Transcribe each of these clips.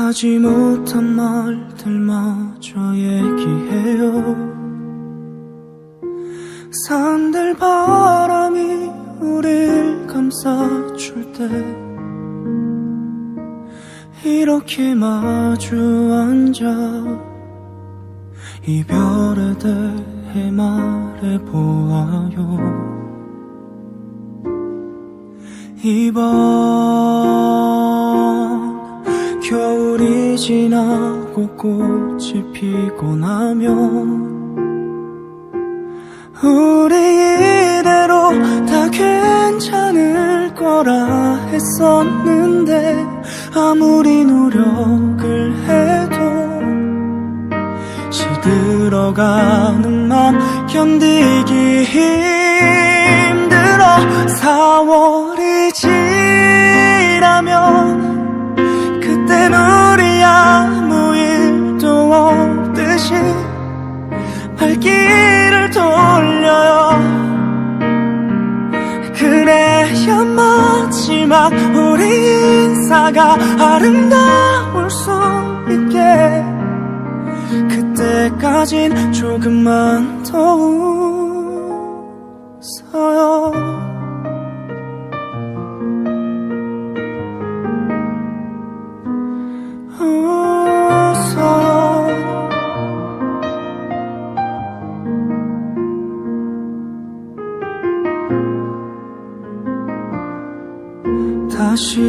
하지 못한 말들마저 얘기해요. 산들 바람이 우릴 감싸줄 때 이렇게 마주 앉아 이별에 대해 말해보아요. 이번 지나고 꽃이 피고 나면 우리 이대로 다 괜찮을 거라 했었는데 아무리 노력을 해도 시들어가는 맘 견디기 힘들어. 4월 인사가 아름다울 수 있게. 그때까진 조금만 더 웃어요 다시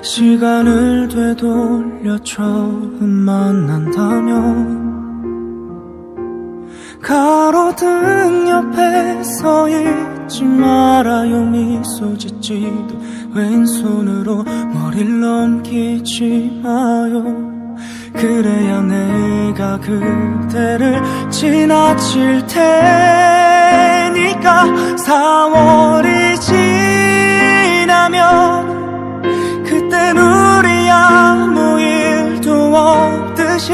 시간을 되돌려 처음 만난다면 가로등 옆에 서 있지 말아요. 미소 짓지도 왼손으로 머리를 넘기지 마요. 그래야 내가 그대를 지나칠 테니까. 4월이 지나면 그땐 우리 아무 일도 없듯이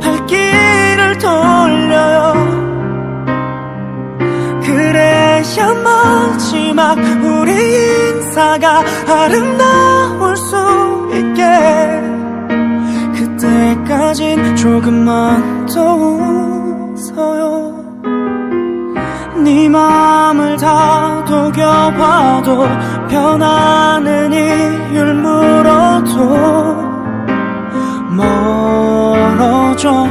발길을 돌려요. 그래야 마지막 우리 인사가 아름다울 수 있게. 그때까진 조금만 더 웃어요. 네 맘을 다 독여봐도 변하는 이유를 물어도 멀어져.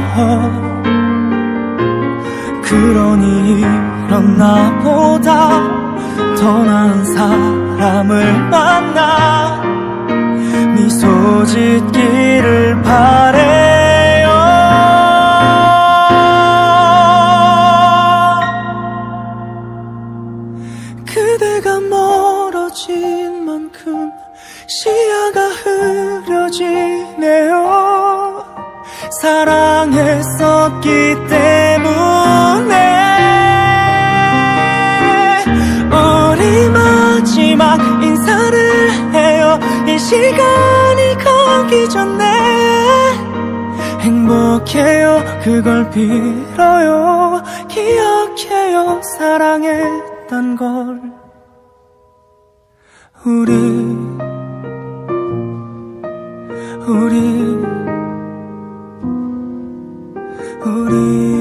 그러니 이런 나보다 더 나은 사람을 만나 미소 짓기를 바래 멀어진 만큼 시야가 흐려지네요. 사랑했었기 때문에 마지막 인사를 해요. 이 시간이 가기 전에 행복해요. 그걸 빌어요. 기억해요. 사랑했던 걸 우리 우리 우리.